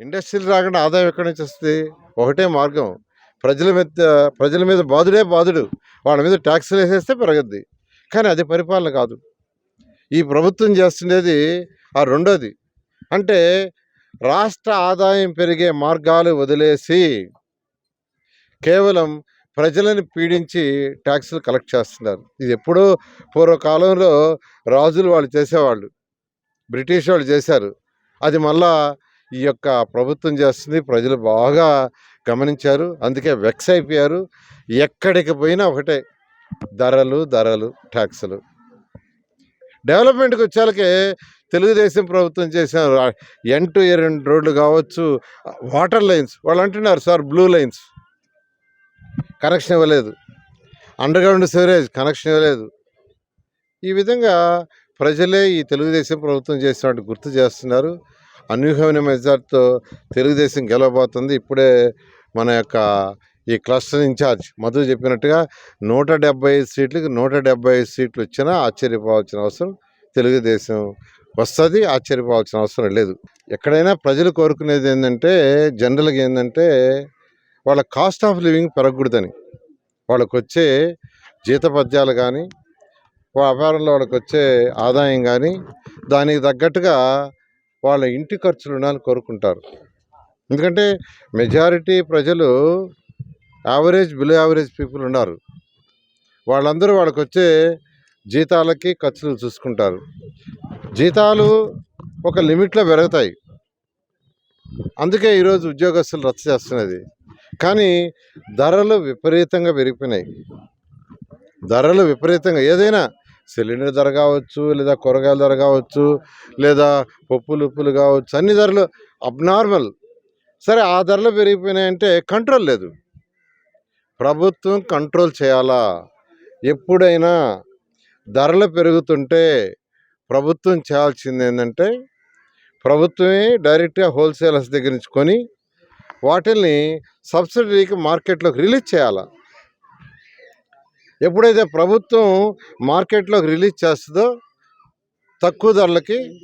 ఇండస్ట్రీలు రాకుండా ఆదాయం ఎక్కడి నుంచి వస్తుంది? ఒకటే మార్గం. ప్రజల మీద ప్రజల మీద బాధుడే బాధుడు. వాళ్ళ మీద ట్యాక్సులు వేసేస్తే పెరగద్ది. కానీ అది పరిపాలన కాదు. ఈ ప్రభుత్వం చేస్తుండేది ఆ రెండోది. అంటే రాష్ట్ర ఆదాయం పెరిగే మార్గాలు వదిలేసి కేవలం ప్రజలను పీడించి ట్యాక్సులు కలెక్ట్ చేస్తున్నారు. ఇది ఎప్పుడో పూర్వకాలంలో రాజులు వాళ్ళు చేసేవాళ్ళు. బ్రిటిష్ వాళ్ళు చేశారు. అది మళ్ళా ఈ యొక్క ప్రభుత్వం చేస్తుంది. ప్రజలు బాగా గమనించారు. అందుకే వెక్స్ అయిపోయారు. ఎక్కడికి పోయినా ఒకటే ధరలు ధరలు ట్యాక్సులు డెవలప్మెంట్కి వచ్చేళ్ళకే తెలుగుదేశం ప్రభుత్వం చేసిన ఎన్ టు రెండు రోడ్లు కావచ్చు వాటర్ లైన్స్ వాళ్ళు అంటున్నారు సార్ బ్లూ లైన్స్. కనెక్షన్ ఇవ్వలేదు. అండర్గ్రౌండ్ సివరేజ్ కనెక్షన్ ఇవ్వలేదు. ఈ విధంగా ప్రజలే ఈ తెలుగుదేశం ప్రభుత్వం చేసినట్టు గుర్తు చేస్తున్నారు. అనూహ్యమైన మెజార్టీతో తెలుగుదేశం గెలవబోతుంది. ఇప్పుడే మన యొక్క ఈ క్లస్టర్ ఇన్ఛార్జ్ మధు చెప్పినట్టుగా నూట డెబ్బై ఐదు సీట్లకు నూట డెబ్బై ఐదు సీట్లు వచ్చినా ఆశ్చర్యపోవాల్సిన అవసరం తెలుగుదేశం వస్తుంది ఆశ్చర్యపోవాల్సిన అవసరం లేదు. ఎక్కడైనా ప్రజలు కోరుకునేది ఏంటంటే జనరల్గా ఏంటంటే వాళ్ళ కాస్ట్ ఆఫ్ లివింగ్ పెరగకూడదని. వాళ్ళకు వచ్చే జీతపద్యాలు కానీ వ్యాపారంలో వాళ్ళకి వచ్చే ఆదాయం కానీ దానికి తగ్గట్టుగా వాళ్ళ ఇంటి ఖర్చులు ఉండాలని కోరుకుంటారు. ఎందుకంటే మెజారిటీ ప్రజలు యావరేజ్ బిలో యావరేజ్ పీపుల్ ఉన్నారు. వాళ్ళందరూ వాళ్ళకి వచ్చే జీతాలకి ఖర్చులు చూసుకుంటారు. జీతాలు ఒక లిమిట్లో పెరుగుతాయి. అందుకే ఈరోజు ఉద్యోగస్తులు రచ్చ చేస్తున్నది. కానీ ధరలు విపరీతంగా పెరిగిపోయినాయి. ధరలు విపరీతంగా ఏదైనా సిలిండర్ ధర కావచ్చు లేదా కూరగాయల ధర కావచ్చు లేదా పప్పులు ఉప్పులు కావచ్చు అన్ని ధరలు అబ్నార్మల్ సరే ఆ ధరలు పెరిగిపోయినాయంటే కంట్రోల్ లేదు. ప్రభుత్వం కంట్రోల్ చేయాలా? ఎప్పుడైనా ధరలు పెరుగుతుంటే ప్రభుత్వం చేయాల్సింది ఏంటంటే ప్రభుత్వమే డైరెక్ట్గా హోల్సేలర్స్ దగ్గర నుంచి కొని వాటిల్ని సబ్సిడీకి మార్కెట్లోకి రిలీజ్ చేయాలా? ఎప్పుడైతే ప్రభుత్వం మార్కెట్లోకి రిలీజ్ చేస్తుందో తక్కువ ధరలకి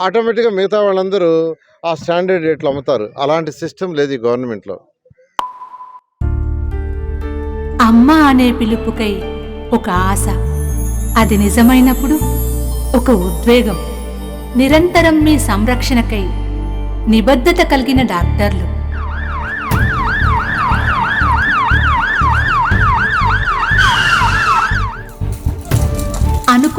ఆటోమేటిక్గా మిగతా వాళ్ళందరూ ఆ స్టాండర్డ్ రేట్లు అమ్ముతారు. అలాంటి సిస్టమ్ లేదు ఈ గవర్నమెంట్లో. అమ్మ అనే పిలుపుకై ఒక ఆశ. అది నిజమైనప్పుడు ఒక ఉద్వేగం. నిరంతరం మీ సంరక్షణకై నిబద్ధత కలిగిన డాక్టర్లు.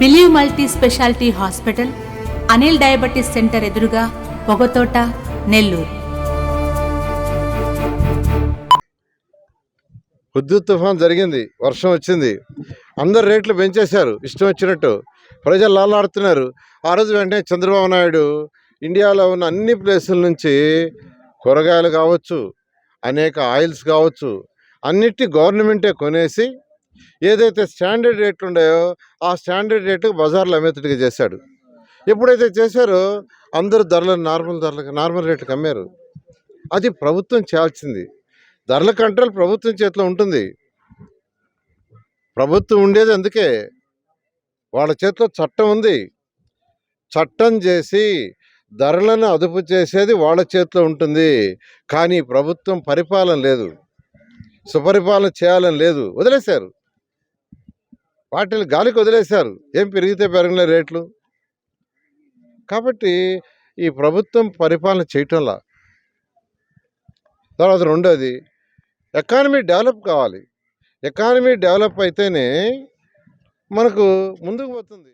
Believe multi speciality hospital Anil diabetes centre ఎదురుగా పొగతోట నెల్లూరు. హుద్దు తుఫాన్ జరిగింది వర్షం వచ్చింది. అందరు రేట్లు పెంచేశారు ఇష్టం వచ్చినట్టు. ప్రజలు లాలాడుతున్నారు ఆ రోజు వెంటనే చంద్రబాబు నాయుడు ఇండియాలో ఉన్న అన్ని ప్లేసుల నుంచి కూరగాయలు కావచ్చు అనేక ఆయిల్స్ కావచ్చు అన్నిటి గవర్నమెంటే కొనేసి ఏదైతే స్టాండర్డ్ రేట్లు ఉన్నాయో ఆ స్టాండర్డ్ రేటు బజార్లో అమ్మేటట్టుగా చేశాడు. ఎప్పుడైతే చేశారో అందరూ ధరలను నార్మల్ ధరలకు నార్మల్ రేట్లకు అమ్మారు. అది ప్రభుత్వం చేయాల్సింది. ధరల కంట్రోల్ ప్రభుత్వం చేతిలో ఉంటుంది. ప్రభుత్వం ఉండేది అందుకే. వాళ్ళ చేతిలో చట్టం ఉంది. చట్టం చేసి ధరలను అదుపు చేసేది వాళ్ళ చేతిలో ఉంటుంది. కానీ ప్రభుత్వం పరిపాలన లేదు. సుపరిపాలన చేయాలని లేదు. వదిలేశారు. వాటిని గాలికి వదిలేశారు. ఏం పెరిగితే పెరగలే రేట్లు? కాబట్టి ఈ ప్రభుత్వం పరిపాలన చేయటంలా. తర్వాత రెండోది ఎకానమీ డెవలప్ కావాలి. ఎకానమీ డెవలప్ అయితేనే మనకు ముందుకు పోతుంది.